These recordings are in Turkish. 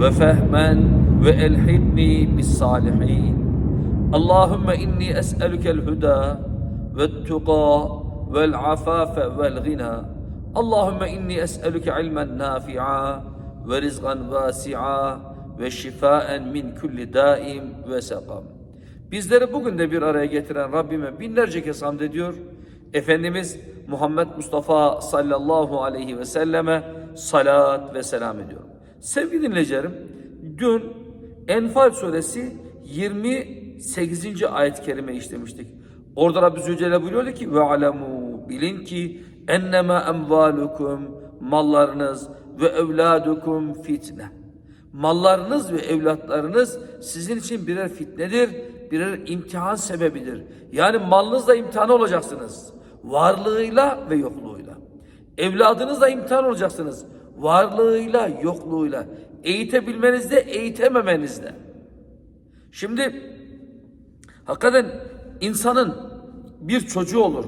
ve fehmen ve elhidni bis salihin. Allahümme inni es'elükel huda ve tuqa vel afafe vel gina. Allahümme inni es'elüke ilmen nafi'a ve rizgan vasi'a ve şifaen min kulli daim ve sekam. Bizleri bugün de bir araya getiren Rabbime binlerce kez hamd ediyor. Efendimiz Muhammed Mustafa sallallahu aleyhi ve selleme salat ve selam ediyorum. Sevgili dinleyicilerim, dün Enfal suresi 28. ayet-i kerime işlemiştik. Orada Rabbi Zülcelal buyuruyordu ki ve alemu bilin ki ennema emvalukum mallarınız ve evladukum fitne. Mallarınız ve evlatlarınız sizin için birer fitnedir, birer imtihan sebebidir. Yani malınızla imtihan olacaksınız. Varlığıyla ve yokluğuyla. Evladınızla imtihan olacaksınız. Varlığıyla, yokluğuyla. Eğitebilmenizde, eğitememenizde. Şimdi hakikaten insanın bir çocuğu olur.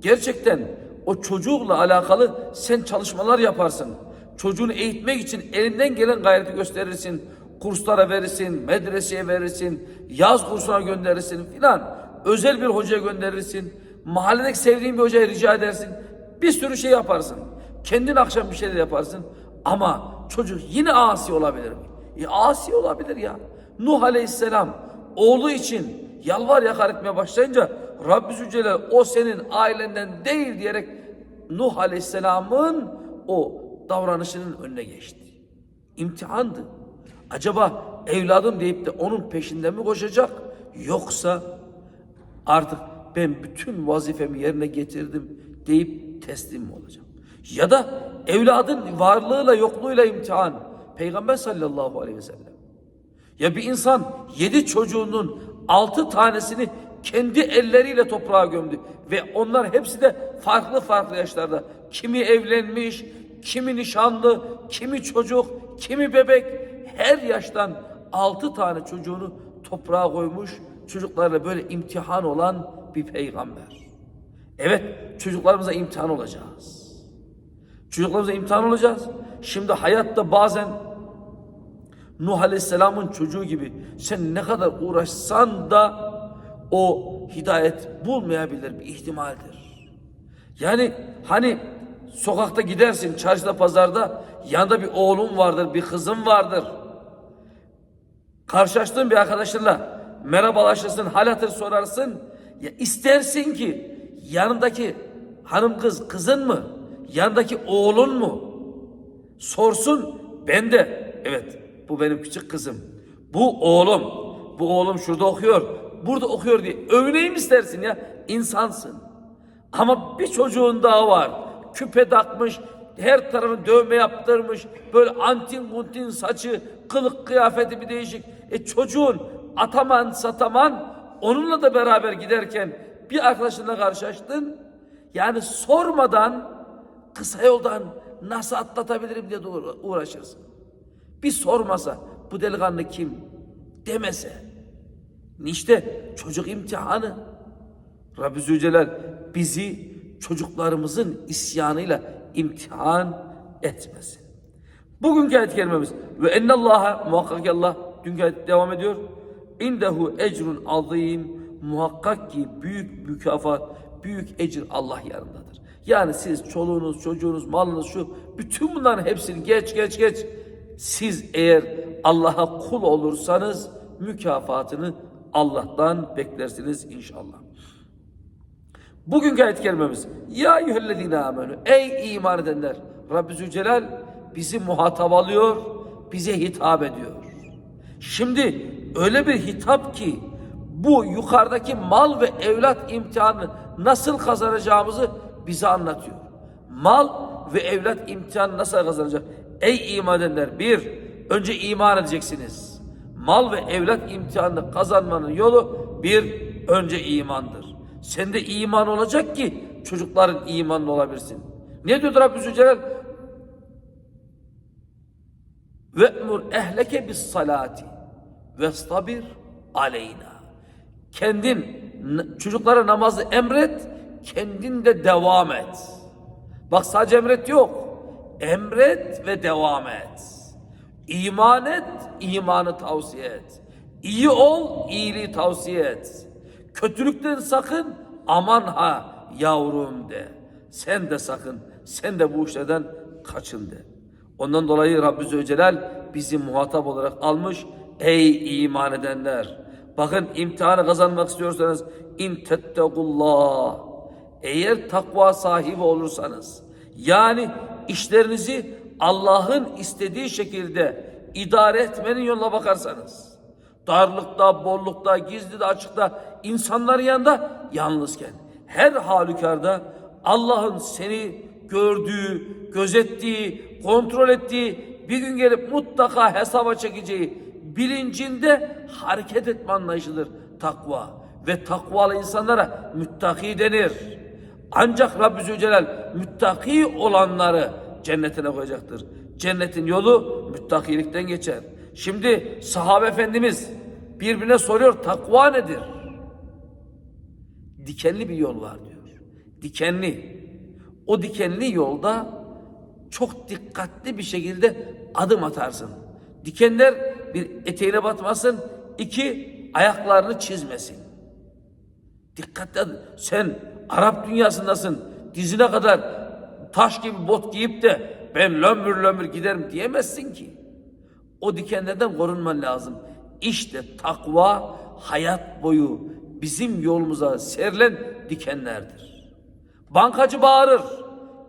Gerçekten o çocukla alakalı sen çalışmalar yaparsın. Çocuğunu eğitmek için elinden gelen gayreti gösterirsin. Kurslara verirsin, medreseye verirsin, yaz kursuna gönderirsin filan. Özel bir hocaya gönderirsin. Mahalledeki sevdiğin bir hocaya rica edersin. Bir sürü şey yaparsın. Kendin akşam bir şeyler yaparsın. Ama çocuk yine asi olabilir mi? E, asi olabilir ya. Nuh Aleyhisselam oğlu için yalvar yakar etmeye başlayınca Rabbi Zülcelal o senin ailenden değil diyerek Nuh Aleyhisselam'ın o davranışının önüne geçti. İmtihandı. Acaba evladım deyip de onun peşinden mi koşacak? Yoksa artık ben bütün vazifemi yerine getirdim deyip teslim mi olacağım? Ya da evladın varlığıyla yokluğuyla imtihan. Peygamber sallallahu aleyhi ve sellem. Ya bir insan yedi çocuğunun altı tanesini kendi elleriyle toprağa gömdü. Ve onlar hepsi de farklı farklı yaşlarda. Kimi evlenmiş, kimi nişanlı, kimi çocuk, kimi bebek. Her yaştan altı tane çocuğunu toprağa koymuş. Çocuklarla böyle imtihan olan bir peygamber. Evet çocuklarımıza imtihan olacağız. Çocuklarımıza imtihan olacağız. Şimdi hayatta bazen Nuh Aleyhisselam'ın çocuğu gibi sen ne kadar uğraşsan da o hidayet bulmayabilir bir ihtimaldir. Yani hani sokakta gidersin çarşıda pazarda yanında bir oğlun vardır bir kızın vardır. Karşılaştığın bir arkadaşınla merhabalaşırsın hal hatır sorarsın. Ya istersin ki yanındaki hanım kız kızın mı? Yanındaki oğlun mu? Sorsun ben de evet bu benim küçük kızım. Bu oğlum. Bu oğlum şurada okuyor. Burada okuyor diye övüneyim istersin ya. insansın. Ama bir çocuğun daha var. Küpe takmış, her tarafını dövme yaptırmış. Böyle antin kuntin saçı, kılık kıyafeti bir değişik. E çocuğun ataman sataman onunla da beraber giderken bir arkadaşınla karşılaştın. Yani sormadan kısa yoldan nasıl atlatabilirim diye uğraşırsın. Bir sormasa bu delikanlı kim demese. İşte çocuk imtihanı. Rabbi Zülcelal bizi çocuklarımızın isyanıyla imtihan etmesin. Bugünkü ayet kelimemiz ve ennallaha muhakkak ki Allah dünkü ayet devam ediyor. İndehu ecrun azim muhakkak ki büyük mükafat, büyük ecir Allah yanındadır. Yani siz çoluğunuz, çocuğunuz, malınız şu bütün bunların hepsini geç geç geç siz eğer Allah'a kul olursanız mükafatını Allah'tan beklersiniz inşallah. Bugünkü ayet kerimemiz Ya eyyühellezine amenü Ey iman edenler Rabbi Zülcelal bizi muhatap alıyor bize hitap ediyor. Şimdi öyle bir hitap ki bu yukarıdaki mal ve evlat imtihanını nasıl kazanacağımızı bize anlatıyor. Mal ve evlat imtihanı nasıl kazanacak? Ey iman edenler bir, önce iman edeceksiniz. mal ve evlat imtihanını kazanmanın yolu bir önce imandır. Sende iman olacak ki çocukların imanlı olabilsin. Ne diyor Rabbi Zülcelal? Ve'mur ehleke bis salati ve stabir aleyna. Kendin çocuklara namazı emret, kendin de devam et. Bak sadece emret yok. Emret ve devam et. İman et, imanı tavsiye et. İyi ol, iyiliği tavsiye et. Kötülükten sakın, aman ha yavrum de. Sen de sakın, sen de bu işlerden kaçın de. Ondan dolayı Rabbi Zülcelal bizi muhatap olarak almış. Ey iman edenler! Bakın imtihanı kazanmak istiyorsanız in tettegullah. Eğer takva sahibi olursanız yani işlerinizi Allah'ın istediği şekilde idare etmenin yoluna bakarsanız darlıkta, bollukta, gizli de açıkta insanların yanında yalnızken her halükarda Allah'ın seni gördüğü, gözettiği, kontrol ettiği bir gün gelip mutlaka hesaba çekeceği bilincinde hareket etme anlayışıdır takva. Ve takvalı insanlara müttaki denir. Ancak Rabbi Zülcelal müttaki olanları cennetine koyacaktır. Cennetin yolu müttakilikten geçer. Şimdi sahabe efendimiz birbirine soruyor takva nedir? Dikenli bir yol var diyor. Dikenli. O dikenli yolda çok dikkatli bir şekilde adım atarsın. Dikenler bir eteğine batmasın, iki ayaklarını çizmesin. Dikkatli ol. Sen Arap dünyasındasın. Dizine kadar taş gibi bot giyip de ben lömbür lömbür giderim diyemezsin ki. O dikenlerden korunman lazım. İşte takva hayat boyu bizim yolumuza serilen dikenlerdir. Bankacı bağırır.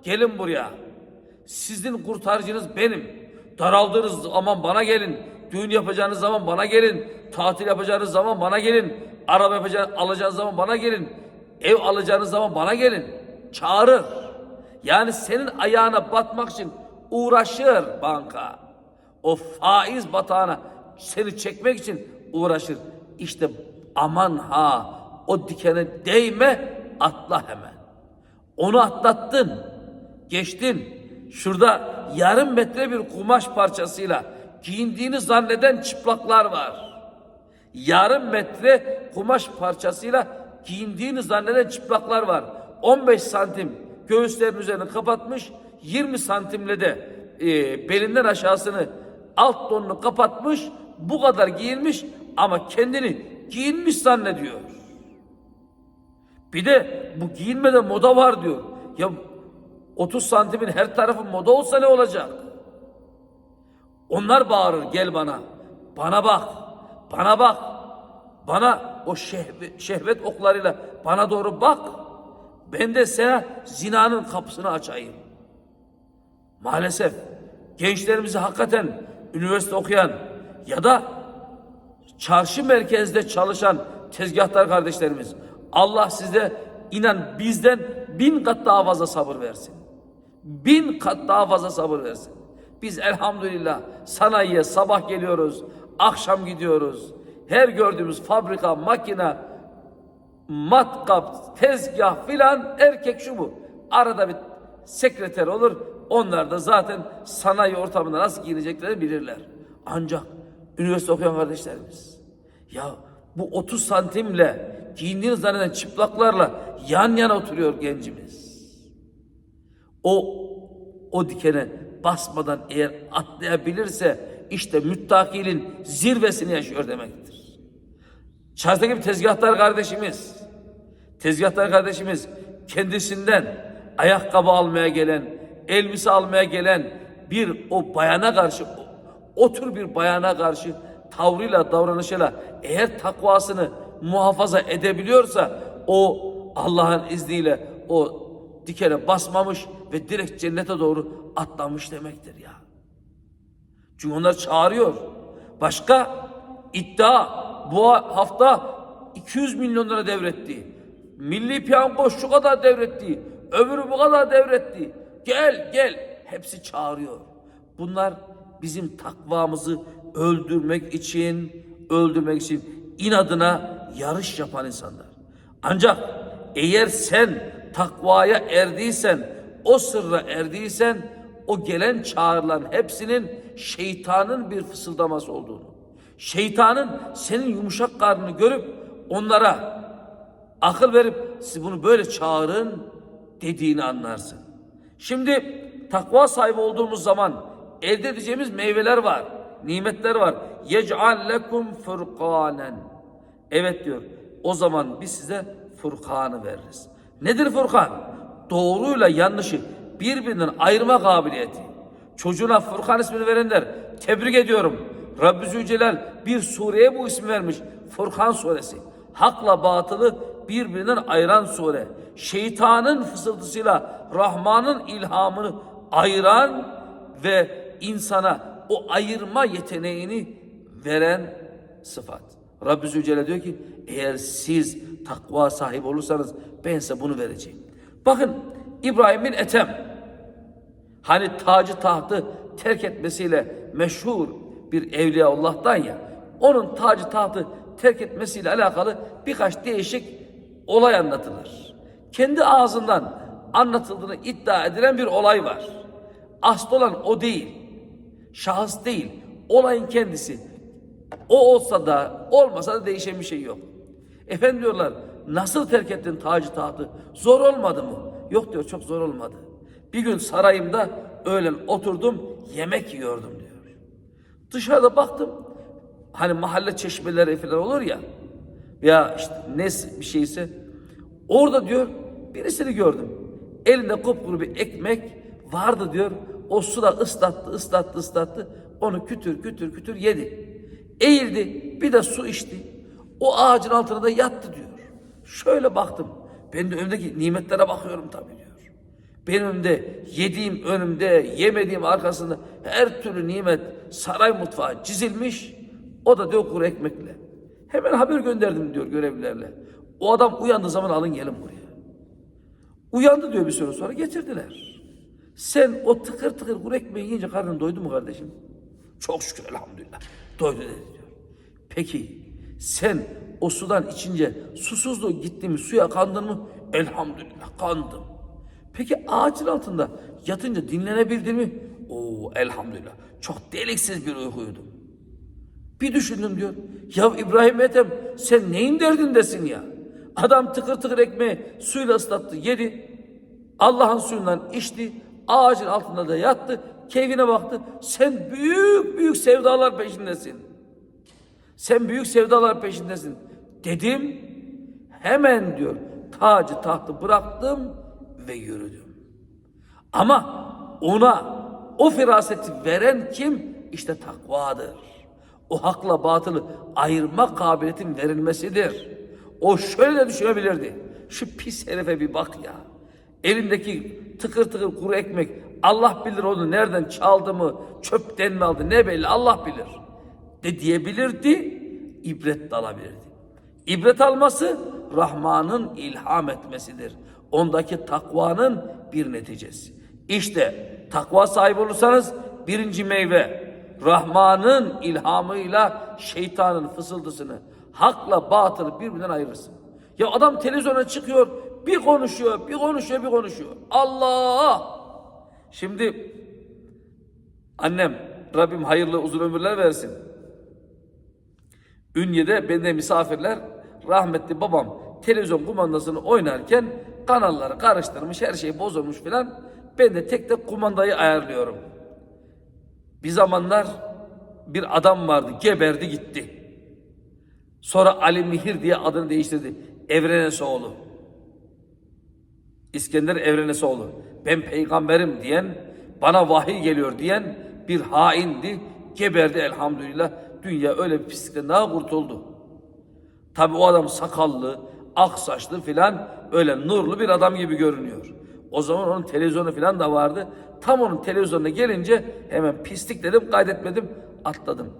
Gelin buraya. Sizin kurtarıcınız benim. Daraldığınız zaman bana gelin. Düğün yapacağınız zaman bana gelin. Tatil yapacağınız zaman bana gelin. Araba yapacağınız, alacağınız zaman bana gelin. Ev alacağınız zaman bana gelin. Çağırır. Yani senin ayağına batmak için uğraşır banka. O faiz batağına seni çekmek için uğraşır. İşte aman ha o dikene değme atla hemen. Onu atlattın. Geçtin. Şurada yarım metre bir kumaş parçasıyla giyindiğini zanneden çıplaklar var. Yarım metre kumaş parçasıyla giyindiğini zanneden çıplaklar var. 15 santim göğüslerin üzerini kapatmış, 20 santimle de e, belinden aşağısını alt donunu kapatmış, bu kadar giyinmiş ama kendini giyinmiş zannediyor. Bir de bu giyinmede moda var diyor. Ya 30 santimin her tarafı moda olsa ne olacak? Onlar bağırır gel bana. Bana bak. Bana bak. Bana o şehvet, oklarıyla bana doğru bak. Ben de sana zinanın kapısını açayım. Maalesef gençlerimizi hakikaten üniversite okuyan ya da çarşı merkezde çalışan tezgahtar kardeşlerimiz Allah size inan bizden bin kat daha fazla sabır versin. Bin kat daha fazla sabır versin. Biz elhamdülillah sanayiye sabah geliyoruz, akşam gidiyoruz. Her gördüğümüz fabrika, makine, matkap, tezgah filan erkek şu bu. Arada bir sekreter olur. Onlar da zaten sanayi ortamında nasıl giyineceklerini bilirler. Ancak üniversite okuyan kardeşlerimiz ya bu 30 santimle giyindiğini zanneden çıplaklarla yan yana oturuyor gencimiz. O o dikene basmadan eğer atlayabilirse işte müttakilin zirvesini yaşıyor demektir. Çarşıdaki tezgahtar kardeşimiz, tezgahtar kardeşimiz kendisinden ayakkabı almaya gelen, elbise almaya gelen bir o bayana karşı, o tür bir bayana karşı tavrıyla, davranışıyla eğer takvasını muhafaza edebiliyorsa o Allah'ın izniyle o dikene basmamış ve direkt cennete doğru atlamış demektir ya. Çünkü onlar çağırıyor. Başka iddia bu hafta 200 milyon lira devretti. Milli piyango şu kadar devretti. Öbürü bu kadar devretti. Gel gel. Hepsi çağırıyor. Bunlar bizim takvamızı öldürmek için öldürmek için inadına yarış yapan insanlar. Ancak eğer sen takvaya erdiysen, o sırra erdiysen, o gelen çağrılan hepsinin şeytanın bir fısıldaması olduğunu, şeytanın senin yumuşak karnını görüp onlara akıl verip siz bunu böyle çağırın dediğini anlarsın. Şimdi takva sahibi olduğumuz zaman elde edeceğimiz meyveler var, nimetler var. Yec'al lekum furkanen. Evet diyor. O zaman biz size Furkan'ı veririz. Nedir Furkan? Doğruyla yanlışı birbirinden ayırma kabiliyeti. Çocuğuna Furkan ismini verenler tebrik ediyorum. Rabbi Zülcelal bir sureye bu ismi vermiş. Furkan suresi. Hakla batılı birbirinden ayıran sure. Şeytanın fısıltısıyla Rahman'ın ilhamını ayıran ve insana o ayırma yeteneğini veren sıfat. Rabbi Zülcelal diyor ki eğer siz takva sahibi olursanız ben size bunu vereceğim. Bakın İbrahim bin Ethem hani tacı tahtı terk etmesiyle meşhur bir evliya Allah'tan ya onun tacı tahtı terk etmesiyle alakalı birkaç değişik olay anlatılır. Kendi ağzından anlatıldığını iddia edilen bir olay var. Asıl olan o değil. Şahıs değil. Olayın kendisi. O olsa da olmasa da değişen bir şey yok. Efendim diyorlar nasıl terk ettin tacı tahtı? Zor olmadı mı? Yok diyor çok zor olmadı. Bir gün sarayımda öğlen oturdum yemek yiyordum diyor. Dışarıda baktım hani mahalle çeşmeleri falan olur ya veya işte ne bir şeyse orada diyor birisini gördüm. Elinde kupkuru bir ekmek vardı diyor. O suda ıslattı, ıslattı, ıslattı. Onu kütür kütür kütür yedi. Eğildi, bir de su içti. O ağacın altına da yattı diyor. Şöyle baktım. Ben de önümdeki nimetlere bakıyorum tabii diyor. Benim önümde yediğim önümde, yemediğim arkasında her türlü nimet saray mutfağı çizilmiş. O da diyor kuru ekmekle. Hemen haber gönderdim diyor görevlilerle. O adam uyandığı zaman alın gelin buraya. Uyandı diyor bir süre sonra getirdiler. Sen o tıkır tıkır kuru ekmeği yiyince karnın doydu mu kardeşim? Çok şükür elhamdülillah. Doydu dedi diyor. Peki sen o sudan içince susuzluğu gitti mi suya kandın mı? Elhamdülillah kandım. Peki ağacın altında yatınca dinlenebildin mi? Oo elhamdülillah. Çok deliksiz bir uykuydum. Bir düşündüm diyor. Ya İbrahim Ethem sen neyin derdindesin ya? Adam tıkır tıkır ekmeği suyla ıslattı yedi. Allah'ın suyundan içti. Ağacın altında da yattı. Keyfine baktı. Sen büyük büyük sevdalar peşindesin. Sen büyük sevdalar peşindesin. Dedim. Hemen diyor tacı tahtı bıraktım ve yürüdüm. Ama ona o firaseti veren kim? İşte takvadır. O hakla batılı ayırma kabiliyetin verilmesidir. O şöyle de düşünebilirdi. Şu pis herife bir bak ya. Elindeki tıkır tıkır kuru ekmek Allah bilir onu nereden çaldı mı, çöpten mi aldı ne belli Allah bilir. De diyebilirdi, ibret de alabilirdi. İbret alması Rahman'ın ilham etmesidir. Ondaki takvanın bir neticesi. İşte takva sahibi olursanız birinci meyve Rahman'ın ilhamıyla şeytanın fısıldısını hakla batılı birbirinden ayırırsın. Ya adam televizyona çıkıyor, bir konuşuyor, bir konuşuyor, bir konuşuyor. Allah! Şimdi annem Rabbim hayırlı uzun ömürler versin. Ünye'de bende misafirler rahmetli babam televizyon kumandasını oynarken kanalları karıştırmış, her şey bozulmuş filan. Ben de tek tek kumandayı ayarlıyorum. Bir zamanlar bir adam vardı, geberdi gitti. Sonra Ali Mihir diye adını değiştirdi. Evrenesoğlu. İskender Evrenesoğlu. Ben peygamberim diyen, bana vahiy geliyor diyen bir haindi. Geberdi elhamdülillah. Dünya öyle bir pislikten daha kurtuldu. Tabi o adam sakallı, ak saçlı filan öyle nurlu bir adam gibi görünüyor. O zaman onun televizyonu filan da vardı. Tam onun televizyonuna gelince hemen pislik dedim, kaydetmedim, atladım.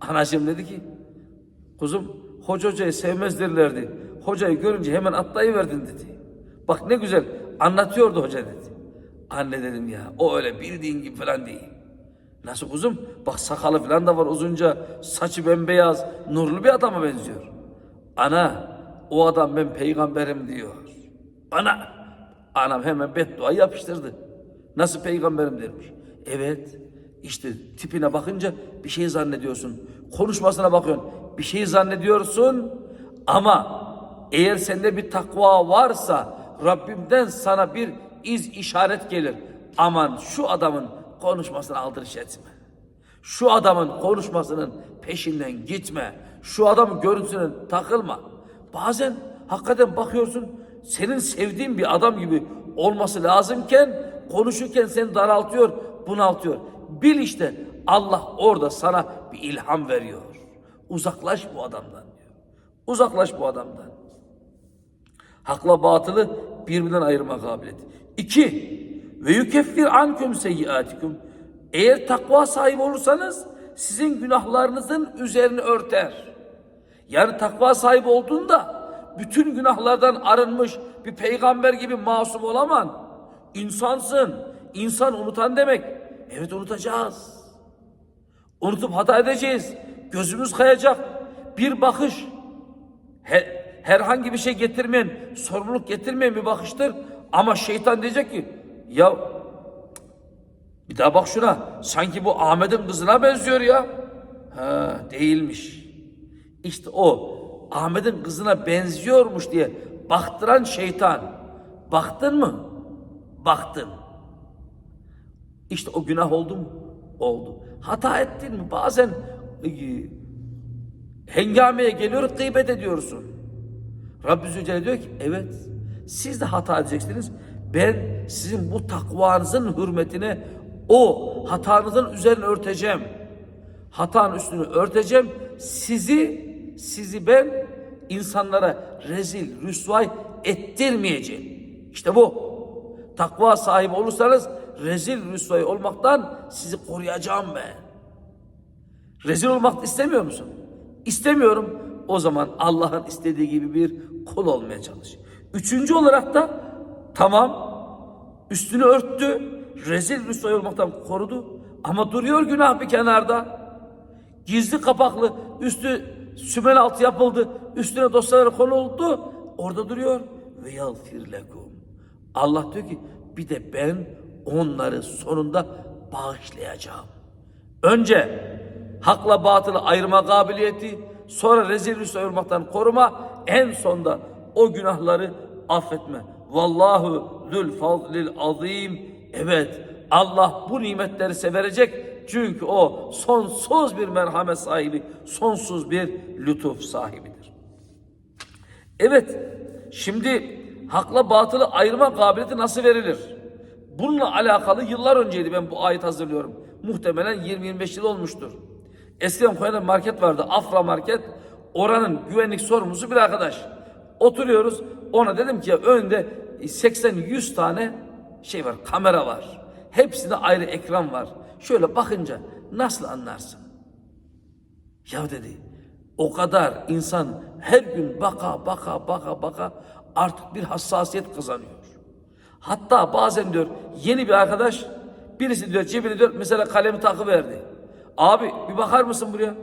Anacığım dedi ki, kuzum hoca hocayı sevmezdirlerdi. Hocayı görünce hemen atlayıverdin dedi. Bak ne güzel anlatıyordu hoca dedi. Anne dedim ya o öyle bildiğin gibi falan değil. Nasıl kuzum? Bak sakalı falan da var uzunca. Saçı bembeyaz. Nurlu bir adama benziyor. Ana o adam ben peygamberim diyor. Ana anam hemen bedduayı yapıştırdı. Nasıl peygamberim demiş. Evet işte tipine bakınca bir şey zannediyorsun. Konuşmasına bakıyorsun. Bir şey zannediyorsun ama eğer sende bir takva varsa Rabbimden sana bir iz işaret gelir. Aman şu adamın konuşmasına aldırış etme. Şu adamın konuşmasının peşinden gitme. Şu adamın görüntüsüne takılma. Bazen hakikaten bakıyorsun senin sevdiğin bir adam gibi olması lazımken konuşurken seni daraltıyor, bunaltıyor. Bil işte Allah orada sana bir ilham veriyor. Uzaklaş bu adamdan diyor. Uzaklaş bu adamdan. Hakla batılı birbirinden ayırma kabiliyeti. İki, ve yukeffir anküm seyyiatikum. Eğer takva sahibi olursanız sizin günahlarınızın üzerini örter. Yani takva sahibi olduğunda bütün günahlardan arınmış bir peygamber gibi masum olaman. İnsansın. İnsan unutan demek. Evet unutacağız. Unutup hata edeceğiz. Gözümüz kayacak. Bir bakış he- herhangi bir şey getirmeyen, sorumluluk getirmeyen bir bakıştır. Ama şeytan diyecek ki ya bir daha bak şuna. Sanki bu Ahmet'in kızına benziyor ya. Ha, değilmiş. İşte o Ahmet'in kızına benziyormuş diye baktıran şeytan. Baktın mı? Baktın. İşte o günah oldu mu? Oldu. Hata ettin mi? Bazen e, hengameye geliyor gıybet ediyorsun. Rabbi Zülcelal diyor ki evet siz de hata edeceksiniz. Ben sizin bu takvanızın hürmetine o hatanızın üzerine örteceğim. Hatanın üstünü örteceğim. Sizi sizi ben insanlara rezil, rüsvay ettirmeyeceğim. İşte bu. Takva sahibi olursanız rezil, rüsvay olmaktan sizi koruyacağım ben. Rezil olmak istemiyor musun? İstemiyorum. O zaman Allah'ın istediği gibi bir kul olmaya çalış. Üçüncü olarak da tamam üstünü örttü. Rezil rüsvay olmaktan korudu. Ama duruyor günah bir kenarda. Gizli kapaklı üstü sümen altı yapıldı. Üstüne dosyalar konuldu. Orada duruyor. Ve yalfir lekum. Allah diyor ki bir de ben onları sonunda bağışlayacağım. Önce hakla batılı ayırma kabiliyeti, sonra rezil rüsva koruma, en sonda o günahları affetme. Vallahu zül fazlil azim. Evet, Allah bu nimetleri size verecek. Çünkü o sonsuz bir merhamet sahibi, sonsuz bir lütuf sahibidir. Evet, şimdi hakla batılı ayırma kabiliyeti nasıl verilir? Bununla alakalı yıllar önceydi ben bu ayet hazırlıyorum. Muhtemelen 20-25 yıl olmuştur. Eskiden Konya'da market vardı, Afra Market. Oranın güvenlik sorumlusu bir arkadaş. Oturuyoruz, ona dedim ki ya önünde 80-100 tane şey var, kamera var. Hepsinde ayrı ekran var. Şöyle bakınca nasıl anlarsın? Ya dedi o kadar insan her gün baka baka baka baka artık bir hassasiyet kazanıyor. Hatta bazen diyor yeni bir arkadaş birisi diyor cebine diyor mesela kalemi takı verdi. Abi bir bakar mısın buraya?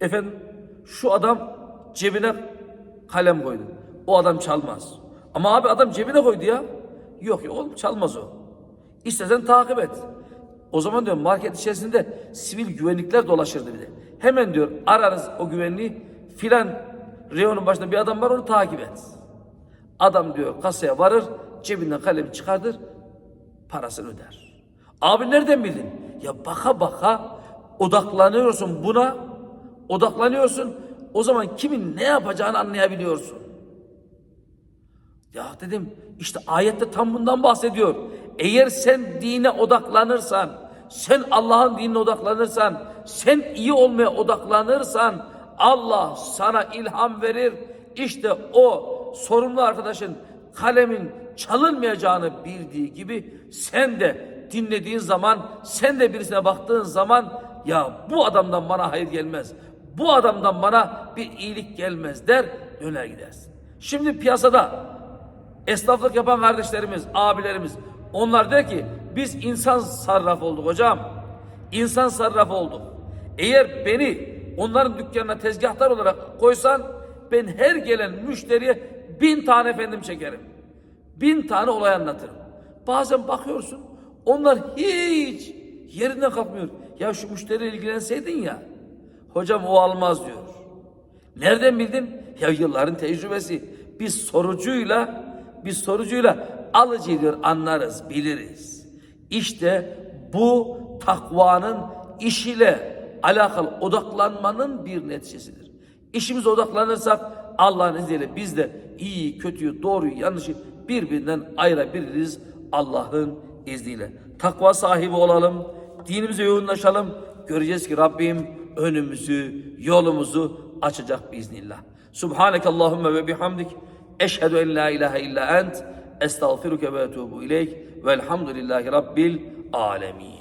Efendim şu adam cebine kalem koydu. O adam çalmaz. Ama abi adam cebine koydu ya. Yok yok oğlum çalmaz o. İstersen takip et. O zaman diyor market içerisinde sivil güvenlikler dolaşırdı bir de. Hemen diyor ararız o güvenliği filan reyonun başında bir adam var onu takip et. Adam diyor kasaya varır cebinden kalemi çıkardır parasını öder. Abi nereden bildin? Ya baka baka odaklanıyorsun buna odaklanıyorsun o zaman kimin ne yapacağını anlayabiliyorsun. Ya dedim işte ayette tam bundan bahsediyor. Eğer sen dine odaklanırsan, sen Allah'ın dinine odaklanırsan, sen iyi olmaya odaklanırsan Allah sana ilham verir. İşte o sorumlu arkadaşın kalemin çalınmayacağını bildiği gibi sen de dinlediğin zaman, sen de birisine baktığın zaman ya bu adamdan bana hayır gelmez. Bu adamdan bana bir iyilik gelmez der döner gidersin. Şimdi piyasada esnaflık yapan kardeşlerimiz, abilerimiz onlar der ki biz insan sarraf olduk hocam. insan sarrafı olduk. Eğer beni onların dükkanına tezgahtar olarak koysan ben her gelen müşteriye bin tane efendim çekerim. Bin tane olay anlatırım. Bazen bakıyorsun onlar hiç yerinden kalkmıyor. Ya şu müşteriyle ilgilenseydin ya. Hocam o almaz diyor. Nereden bildin? Ya yılların tecrübesi. Biz sorucuyla biz sorucuyla alıcı diyor anlarız, biliriz. İşte bu takvanın iş ile alakalı odaklanmanın bir neticesidir. İşimize odaklanırsak Allah'ın izniyle biz de iyi, kötüyü, doğruyu, yanlışı birbirinden ayırabiliriz Allah'ın izniyle. Takva sahibi olalım, dinimize yoğunlaşalım. Göreceğiz ki Rabbim önümüzü, yolumuzu açacak biiznillah. Subhaneke Allahümme ve bihamdik. Eşhedü en la ilahe illa ent. Estağfiruke ve etubu ileyk. Velhamdülillahi Rabbil alemin.